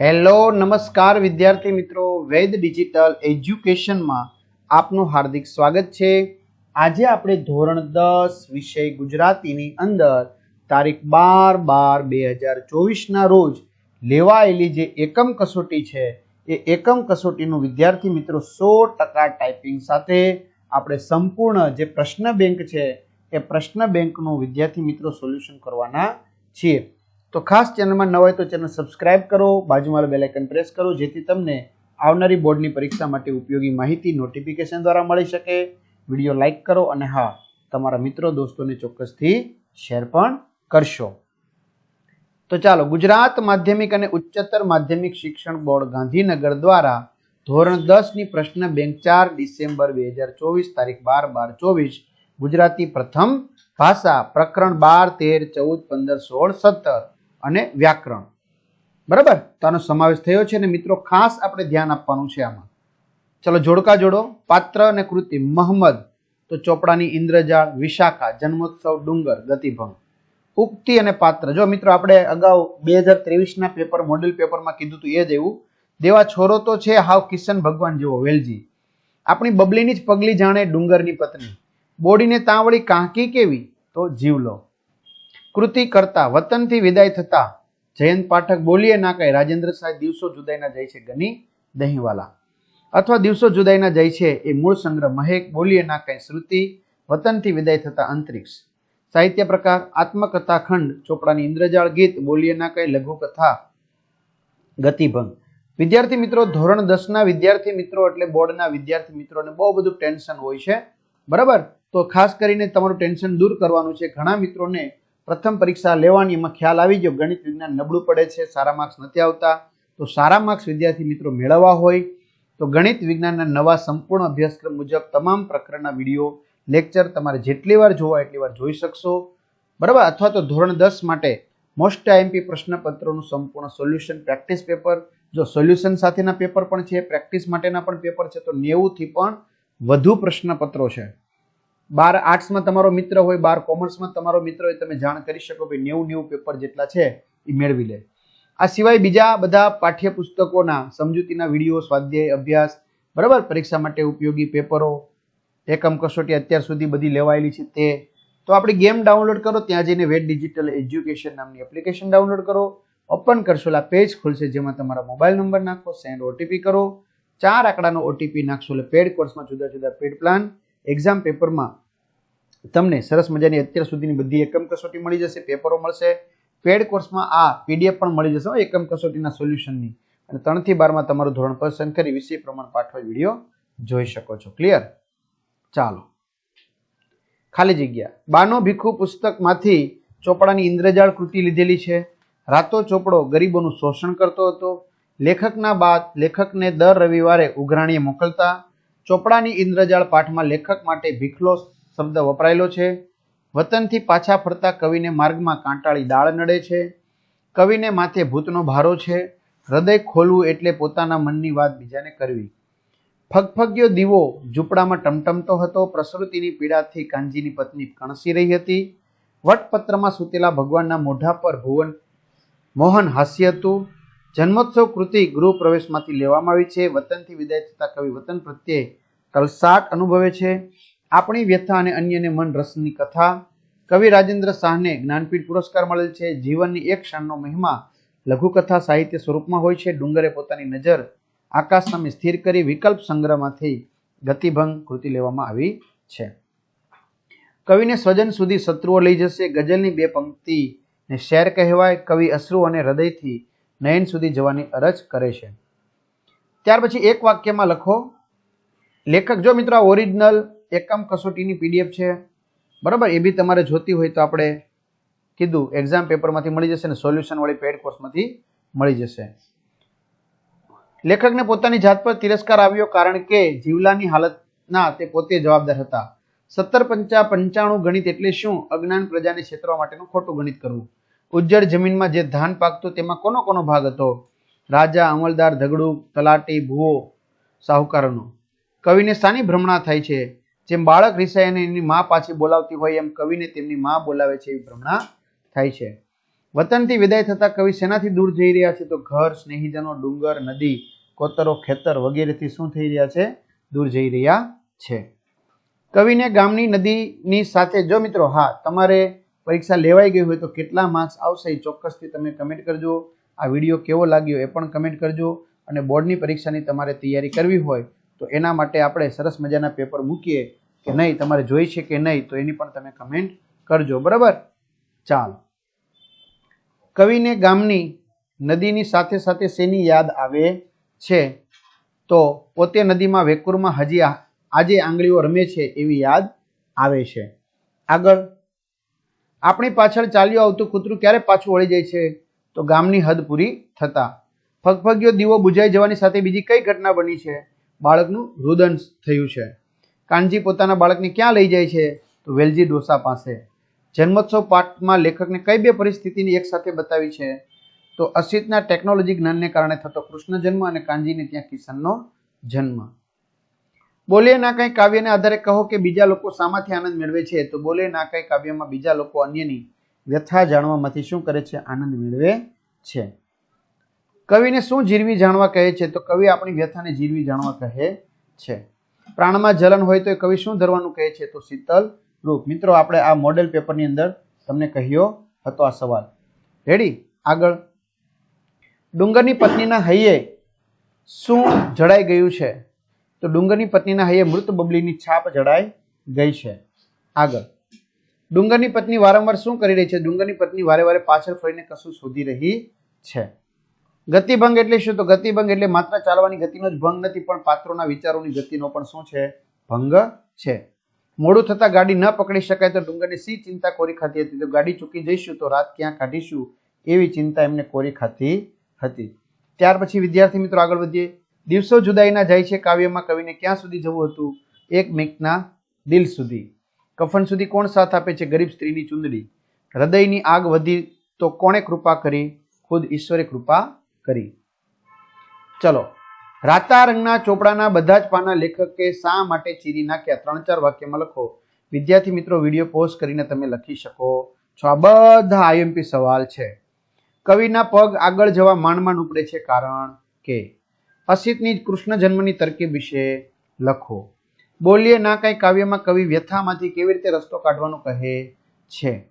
Hello, નમસ્કાર વિદ્યાર્થી મિત્રો. વૈદ ડિજિટલ એજ્યુકેશનમાં આપનું હાર્દિક સ્વાગત છે. આજે આપણે ધોરણ દસ વિષય ગુજરાતીની અંદર તારીખ બાર બાર બે હજાર ચોવીસના રોજ લેવાયેલી જે એકમ કસોટી છે, એ એકમ કસોટીનું વિદ્યાર્થી મિત્રો સો ટકા ટાઈપિંગ સાથે આપણે સંપૂર્ણ જે પ્રશ્ન બેંક છે, એ પ્રશ્ન બેંકનું વિદ્યાર્થી મિત્રો સોલ્યુશન કરવાના છીએ. તો ખાસ ચેનલમાં ન હોય તો ચેનલ સબસ્ક્રાઇબ કરો, બાજુમાં બેલ પ્રેસ કરો, જેથી તમને આવનારી બોર્ડની પરીક્ષા માટે ઉપયોગી માહિતી નોટિફિકેશન દ્વારા મળી શકે. વીડિયો લાઇક કરો અને હા, તમારા મિત્રો દોસ્તોને ચોક્કસથી શેર પણ કરશો. તો ચાલો, ગુજરાત માધ્યમિક અને ઉચ્ચતર માધ્યમિક શિક્ષણ બોર્ડ ગાંધીનગર દ્વારા ધોરણ દસની પ્રશ્ન બેંક ચાર ડિસેમ્બર બે હજાર ચોવીસ તારીખ બાર બાર ચોવીસ, ગુજરાતી પ્રથમ ભાષા પ્રકરણ બાર તેર ચૌદ પંદર સોળ સત્તર. અને વ્યાકરણ. બરાબર? તો આનો સમાવેશ થયો છે અને મિત્રો ખાસ આપણે ધ્યાન આપવાનું છે આમાં. ચલો જોડકા જોડો. પાત્ર અને કૃતિ. મહમ્મદ તો ચોપડાની ઇન્દ્રજાળ, વિશાખા, જન્મોત્સવ, ડુંગર, ગતિભંગ. ઉક્તિ અને પાત્ર. જો મિત્રો આપણે અગાઉ બે હજાર ત્રેવીસના પેપર, મોડેલ પેપરમાં કીધું હતું, એ જ એવું. દેવા છોરો તો છે હાવ કિશન ભગવાન જેવો, વેલજી. આપણી બબલીની જ પગલી જાણે ડુંગરની પત્ની. બોડીને તાવળી કાંકી કેવી? તો જીવલો. કૃતિ કરતા, વતનથી વિદાય થતા, જયંત પાઠક બોલીએ ના કહે રાજેન્દ્ર સાહેબ દિવસો જુદાઈના જાય છે ગની દહીંવાલા. અથવા દિવસો જુદાઈના જાય છે એ મૂળ સંગ્રહ, મહેક બોલીએ ના કહે શ્રુતિ, વતનથી વિદાય થતા અંતરિક્ષ. સાહિત્ય પ્રકાર, આત્મકથા ખંડ, ચોપડાની ઇન્દ્રજાળ ગીત બોલીએ ના કહે લઘુકથા ગતિભંગ. વિદ્યાર્થી મિત્રો, ધોરણ દસના વિદ્યાર્થી મિત્રો એટલે બોર્ડના વિદ્યાર્થી મિત્રોને બહુ બધું ટેન્શન હોય છે. બરાબર? તો ખાસ કરીને તમારું ટેન્શન દૂર કરવાનું છે. ઘણા મિત્રોને પ્રથમ પરીક્ષા લેવાની એમાં ખ્યાલ આવી ગયો. ગણિત વિજ્ઞાન નબળું પડે છે, સારા માર્ક્સ નથી આવતા. તો સારા માર્ક્સ વિદ્યાર્થી મિત્રો મેળવવા હોય, તો ગણિત વિજ્ઞાનના નવા સંપૂર્ણ અભ્યાસક્રમ મુજબ તમામ પ્રકરણના વીડિયો, લેક્ચર તમારે જેટલી વાર જોવા એટલી વાર જોઈ શકશો. બરાબર? અથવા તો ધોરણ દસ માટે મોસ્ટ આઈએમપી પ્રશ્નપત્રોનું સંપૂર્ણ સોલ્યુશન પ્રેક્ટિસ પેપર જો સોલ્યુશન સાથેના પેપર પણ છે પ્રેક્ટિસ માટેના પણ પેપર છે, તો નેવુંથી પણ વધુ પ્રશ્નપત્રો છે. બાર આર્ટ્સમાં તમારો મિત્ર હોય, બાર કોમર્સમાં તમારો મિત્ર હોય, તમે જાણ કરી શકો ભાઈ નેવું નેવું પેપર જેટલા છે એ મેળવી લે. આ સિવાય બીજા બધા પાઠ્યપુસ્તકોના, સમજૂતીના વીડિયો, સ્વાધ્યાય, અભ્યાસ, બરાબર, પરીક્ષા માટે ઉપયોગી પેપરો, એકમ કસોટી અત્યાર સુધી બધી લેવાયેલી છે તે. તો આપણી ગેમ ડાઉનલોડ કરો, ત્યાં જઈને વેટ ડિજિટલ એજ્યુકેશન નામની એપ્લિકેશન ડાઉનલોડ કરો, ઓપન કરશો, એટલે પેજ ખુલશે જેમાં તમારા મોબાઈલ નંબર નાખો, સેન્ડ ઓટીપી કરો, ચાર આંકડાનો ઓટીપી નાખશો, એટલે પેડ કોર્સમાં જુદા જુદા પેડ પ્લાન એક્ઝામ પેપરમાં તમને સરસ મજાની અત્યાર સુધીની બધી એકમ કસોટી મળી જશે પેપરો મળશે. પેડ કોર્સમાં આ પીડીએફ પણ મળી જશે એકમ કસોટીના સોલ્યુશનની અને ત્રણથી બારમાં તમારું ધોરણ પસંદ કરી વિષય પ્રમાણ પાઠવા વીડિયો જોઈ શકો છો. ક્લિયર ચાલો. ખાલી જગ્યા. બાનો ભીખુ પુસ્તકમાંથી ચોપડાની ઇન્દ્રજાળ કૃતિ લીધેલી છે. રાતો ચોપડો ગરીબોનું શોષણ કરતો હતો. લેખકના બાદ લેખકને દર રવિવારે ઉઘરાણીએ મોકલતા. ચોપડાની ઇન્દ્રજાળ પાઠમાં લેખક માટે ભીખલો શબ્દ વપરાયેલો છે. વતનથી પાછા ફરતા કવિને માર્ગમાં કાંટાળી દાળ નડે છે. કવિને માથે ભૂતનો ભારો છે. હૃદય ખોલવું એટલે પોતાના મનની વાત બીજાને કરવી. ફગફગ્યો દીવો ઝૂંપડામાં ટમટમતો હતો. પ્રસૃતિની પીડાથી કાંજીની પત્ની કણસી રહી હતી. વટપત્રમાં સૂતેલા ભગવાનના મોઢા પર ભુવન મોહન હાસ્ય હતું. જન્મોત્સવ કૃતિ ગૃહ પ્રવેશમાંથી લેવામાં આવી છે. વતનથી વિદાય થતા કવિ વતન પ્રત્યે કલસાટ અનુભવે છે. આપણી વ્યથા અને અન્યને મન રસની કથા. કવિ રાજેન્દ્ર શાહને જ્ઞાનપીઠ પુરસ્કાર મળેલ છે. જીવનની એક ક્ષણનો મહિમા લઘુકથા સાહિત્ય સ્વરૂપમાં હોય છે. ડુંગરે પોતાની નજર આકાશ સામે સ્થિર કરી વિકલ્પ સંગ્રહમાંથી ગતિભંગ કૃતિ લેવામાં આવી છે. કવિને સ્વજન સુધી શત્રુઓ લઈ જશે. ગઝલની બે પંક્તિને શેર કહેવાય. કવિ અશ્રુ અને હૃદયથી નયન સુધી જવાની અરજ કરે છે. ત્યાર પછી એક વાક્યમાં લખો, લેખક, જો મિત્રો ઓરિજિનલ એકમ કસોટીની પીડીએફ છે, બરાબર? એ બી તમારે જોતી હોય તો આપણે કીધું એક્ઝામ પેપરમાંથી મળી જશે ને સોલ્યુશન વાળી પેડ કોર્સમાંથી મળી જશે. લેખકને પોતાની જાત પર તિરસ્કાર આવ્યો કારણ કે જીવલાની હાલતના તે પોતે જવાબદાર હતા. સત્તર પંચા પંચાણું ગણિત એટલે શું? અજ્ઞાન પ્રજાને છેતરવા માટેનું ખોટું ગણિત કરવું. ઉજ્જડ જમીનમાં જે ધાન પાકતું તેમાં કોનો કોનો ભાગ હતો? રાજા, અમલદાર, ધગડું, તલાટી, ભૂવો, સાહુકારોનો. કવિને શાની ભ્રમણા થાય છે. જેમ બાળક રિસાય અને એની મા પાછી બોલાવતી હોય, એમ કવિને તેમની મા બોલાવે છે એવી ભ્રમણા થાય છે. વતનથી વિદાય થતા કવિ શેનાથી દૂર જઈ રહ્યા છે તો ઘર, સ્નેહીજનો, ડુંગર, નદી, કોતરો, ખેતર વગેરેથી શું થઈ રહ્યા છે? દૂર જઈ રહ્યા છે. કવિને ગામની નદીની સાથે, જો મિત્રો હા, તમારે પરીક્ષા લેવાઈ ગઈ હોય તો કેટલા માર્ક્સ આવશે એ ચોક્કસથી તમે કમેન્ટ કરજો. આ વીડિયો કેવો લાગ્યો એ પણ કમેન્ટ કરજો અને બોર્ડની પરીક્ષાની તમારે તૈયારી કરવી હોય તો એના માટે આપણે સરસ મજાના પેપર મૂકીએ કે નહીં, તમારે જોઈ છે કે નહીં તો એની પણ તમે કમેન્ટ કરજો. બરાબર? ચાલો. કવિને ગામની નદીની સાથે સાથે શેની યાદ આવે છે? તો પોતે નદીમાં વેકુરમાં હજી આજે આંગળીઓ રમે છે એવી યાદ આવે છે. આગળ આપણી પાછળ ચાલ્યું આવતું કૂતરું ક્યારે પાછું વળી જાય છે? તો ગામની હદ પૂરી થતા. ફગફગ્યો દીવો બુજાઈ જવાની સાથે બીજી કઈ ઘટના બની છે? બાળકનું રુદન થયું છે. કાનજી પોતાના બાળકને ક્યાં લઈ જાય છે? તો વેલજી ડોસા પાસે. જન્મોત્સવ પાઠમાં લેખકને કઈ બે પરિસ્થિતિની એક સાથે બતાવી છે? તો અસિતના ટેકનોલોજી જ્ઞાનને કારણે થતો કૃષ્ણ જન્મ અને કાનજીને ત્યાં કિશનનો જન્મ. બોલે ના કઈ કાવ્યને આધારે કહો કે બીજા લોકો શામાંથી આનંદ મેળવે છે, તો બોલે ના કઈ કાવ્યમાં બીજા લોકો અન્યની વ્યથા જાણવામાંથી શું કરે છે, આનંદ મેળવે છે. કવિને શું જીરવી જાણવા કહે છે, તો કવિ આપણી વ્યથાને જીરવી જાણવા કહે છે. પ્રાણમાં જલન હોય તો કવિ શું ધરવાનું કહે છે, તો શીતલ રૂપ. મિત્રો, આપણે આ મોડેલ પેપરની અંદર તમને કહ્યો હતો આ સવાલ. રેડી? આગળ. ડુંગરની પત્નીના હૈયે શું જડાઈ ગયું છે? તો ડુંગરની પત્નીના હૈયે મૃત બબલીની છાપ જડાઈ ગઈ છે. આગળ. ડુંગરની પત્ની વારંવાર શું કરી રહી છે? ડુંગરની પત્ની વારે વારે પાછળ ફરીને કશું શોધી રહી છે. ગતિભંગ એટલે શું? તો ગતિભંગ એટલે માત્ર ચાલવાની ગતિનો જ ભંગ નથી, પણ પાત્રોના વિચારોની ગતિનો પણ શું છે? ભંગ છે. મોડું થતા ગાડી ન પકડી શકાય તો ડુંગરની સી ચિંતા કોરી ખાતી હતી. તો ગાડી ચૂકી જઈશું તો રાત ક્યાં કાઢીશું એવી ચિંતા એમને કોરી ખાતી હતી. ત્યાર પછી વિદ્યાર્થી મિત્રો આગળ વધીએ. દિવસો જુદાઈના જાય છે કાવ્યમાં કવિને ક્યાં સુધી જવું હતું? એક મેકના દિલ સુધી. કફન સુધી કોણ સાથ આપે છે ગરીબ સ્ત્રીની ચુંદડી? હૃદયની આગ વધી તો કોણે કૃપા કરી? ખુદ ઈશ્વરે કૃપા કરી. ચલો. રાતા રંગના ચોપડાના બધા જ પાના લેખકે શા માટે ચીરી નાખ્યા? ત્રણ ચાર વાક્યમાં લખો. વિદ્યાર્થી મિત્રો, વીડિયો પોઝ કરીને તમે લખી શકો છો. આ બધા આઈએમપી સવાલ છે. કવિના પગ આગળ જવા માંડ માંડ ઉપડે છે કારણ કે અસિતની કૃષ્ણ જન્મની તરકીબ વિશે લખો. બોલીએ ના કઈ કાવ્યમાં કવિ વ્યથામાંથી કેવી રીતે રસ્તો કાઢવાનું કહે છે?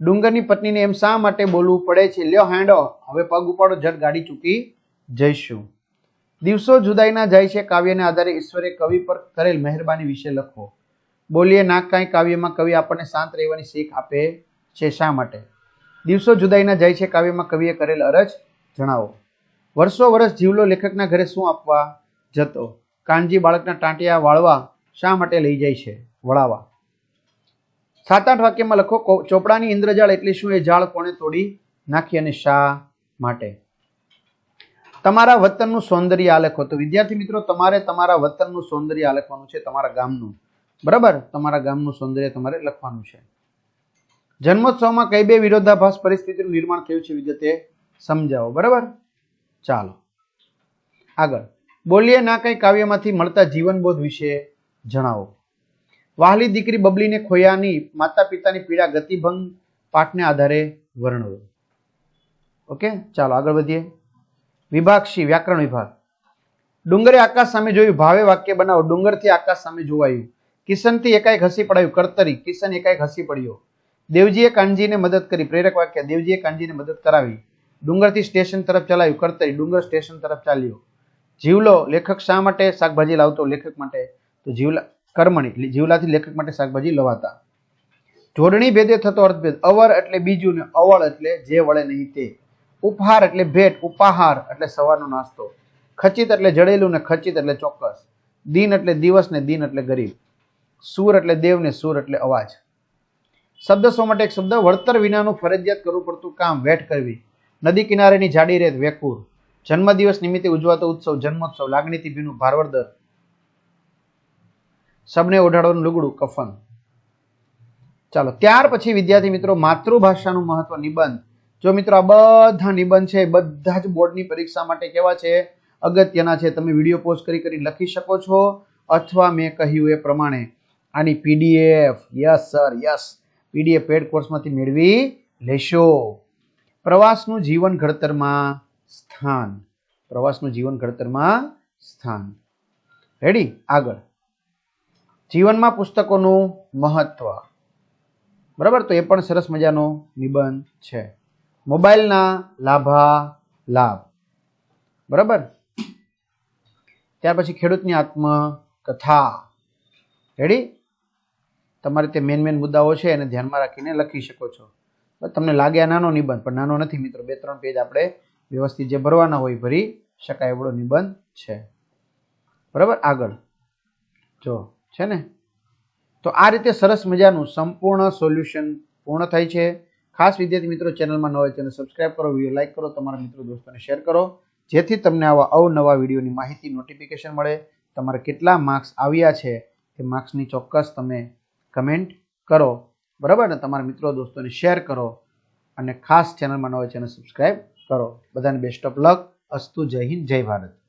ડુંગરની પત્નીને એમ શા માટે બોલવું પડે છે? લ્યો હેન્ડો હવે પગ ઉપાડો, જટ ગાડી ચૂકી જઈશું. દિવસો જુદાઈના જાય છે, કાવ્યને આધારે ઈશ્વરે કવિ પર કરેલ મહેરબાની વિશે લખો. બોલીએ ના કાંઈ કાવ્યમાં કવિ આપણને શાંત રહેવાની શીખ આપે છે શા માટે? દિવસો જુદાઈના જાય છે, કાવ્યમાં કવિએ કરેલ અરજ જણાવો. વર્ષો વર્ષ જીવલો લેખકના ઘરે શું આપવા જતો? કાનજી બાળકના ટાંટિયા વાળવા શા માટે લઈ જાય છે? વળાવા. સાત આઠ વાક્યમાં લખો ચોપડાની ઇન્દ્રજાળ એટલે શું? એ જાળ કોણે તોડી નાખી અને શા માટે? તમારા વતનનું સૌંદર્ય આલેખો તો વિદ્યાર્થી મિત્રો, તમારે તમારા વતનનું સૌંદર્ય આલેખવાનું છે, તમારા ગામનું. બરાબર? તમારા ગામનું સૌંદર્ય તમારે લખવાનું છે. જન્મોત્સવમાં કઈ બે વિરોધાભાસ પરિસ્થિતિનું નિર્માણ થયું છે, વિગતે સમજાવો. બરાબર? ચાલો. આગળ. બોલીએ ના કંઈ કાવ્યમાંથી મળતા જીવનબોધ વિશે જણાવો. વાહલી દીકરી બબલીને ખોયાની માતા પિતાની પીડા ગતિભંગ પાઠને આધારે વર્ણવો. ઓકે, ચાલો આગળ વધીએ. વિભાગ સી વ્યાકરણ વિભાગ. ડુંગરે આકાશ સામે જોયું, ભાવે વાક્ય બનાવો. ડુંગરથી આકાશ સામે જોવાયું. કિશનથી એકાએક હસી પડાયું. કરતરી, કિશન એકાએક હસી પડ્યો. દેવજીએ કાનજીને મદદ કરી. પ્રેરક વાક્ય, દેવજીએ કાનજીને મદદ કરાવી. ડુંગરથી સ્ટેશન તરફ ચલાવ્યું કરતરી ડુંગર સ્ટેશન તરફ ચાલ્યો. જીવલો લેખક શા માટે શાકભાજી લાવતો? લેખક માટે તો જીવલા, કર્મણી જીવલાથી લેખક માટે શાકભાજી લવાતા. જોડણી ભેદે થતો અર્થભેદ, અવર એટલે બીજું ને અવળ એટલે જે વળે નહીં તે. ઉપહાર એટલે ભેટ, ઉપાહાર એટલે સવારનો નાસ્તો. ખચિત એટલે જડેલું ને ખચિત એટલે ચોક્કસ. દિન એટલે દિવસ ને દિન એટલે ગરીબ. સુર એટલે દેવ ને સુર એટલે અવાજ. શબ્દ સો માટે એક શબ્દ? વળતર વિનાનું ફરજિયાત કરવું પડતું કામ, વેઠ કરવી. નદી કિનારેની જાડી રેત વેકુર જન્મદિવસ નિમિત્તે ઉજવાતો ઉત્સવ જન્મોત્સવ. લાગણીથી ભીનું ભારવર્દર સબને ઓઢાડવાનું લુગડું, કફન. ચાલો, ત્યાર પછી, વિદ્યાર્થી મિત્રો, માતૃભાષાનું મહત્વ નિબંધ. જો મિત્રો, આ બધા નિબંધ છે બધા જ બોર્ડની પરીક્ષા માટે કેવા છે? અગત્યના છે. તમે વીડિયો પોસ્ટ કરી કરી લખી શકો છો, અથવા મેં કહ્યું એ પ્રમાણે. આની PDF. Yes, sir, yes. PDF pad કોર્સમાંથી મેળવી લેશો. પ્રવાસનું જીવન ઘડતરમાં સ્થાન. પ્રવાસનું જીવન ઘડતરમાં સ્થાન. રેડી આગળ. જીવનમાં પુસ્તકોનું મહત્વ. બરાબર? તો એ પણ સરસ મજાનો નિબંધ છે. મોબાઈલના લાભા લાભ બરાબર? ત્યાર પછી ખેડૂતની આત્મકથા. રેડી તમારે તે મેન મેન મુદ્દાઓ છે એને ધ્યાનમાં રાખીને લખી શકો છો. તમને લાગે આ નાનો નિબંધ, પણ નાનો નથી મિત્રો. બે, ત્રણ પેજ આપણે વ્યવસ્થિત જે ભરવાના હોય ભરી શકાય એવડો નિબંધ છે. બરાબર? આગળ. જો, છે ને? તો આ રીતે સરસ મજાનું સંપૂર્ણ સોલ્યુશન પૂર્ણ થાય છે. ખાસ વિદ્યાર્થી મિત્રો ચેનલમાં ન હોય ચેનલ સબસ્ક્રાઇબ કરો વીડિયો લાઇક કરો, તમારા મિત્રો દોસ્તોને શેર કરો. જેથી તમને આવા અવનવા વિડીયોની માહિતી નોટિફિકેશન મળે. તમારે કેટલા માર્ક્સ આવ્યા છે એ માર્ક્સની ચોક્કસ તમે કમેન્ટ કરો. બરાબર? ને તમારા મિત્રો, દોસ્તોને શેર કરો અને ખાસ ચેનલમાં ન હોય ચેનલ સબસ્ક્રાઈબ કરો. બધાને બેસ્ટ ઓફ લક અસ્તુ જય હિન્દ, જય ભારત.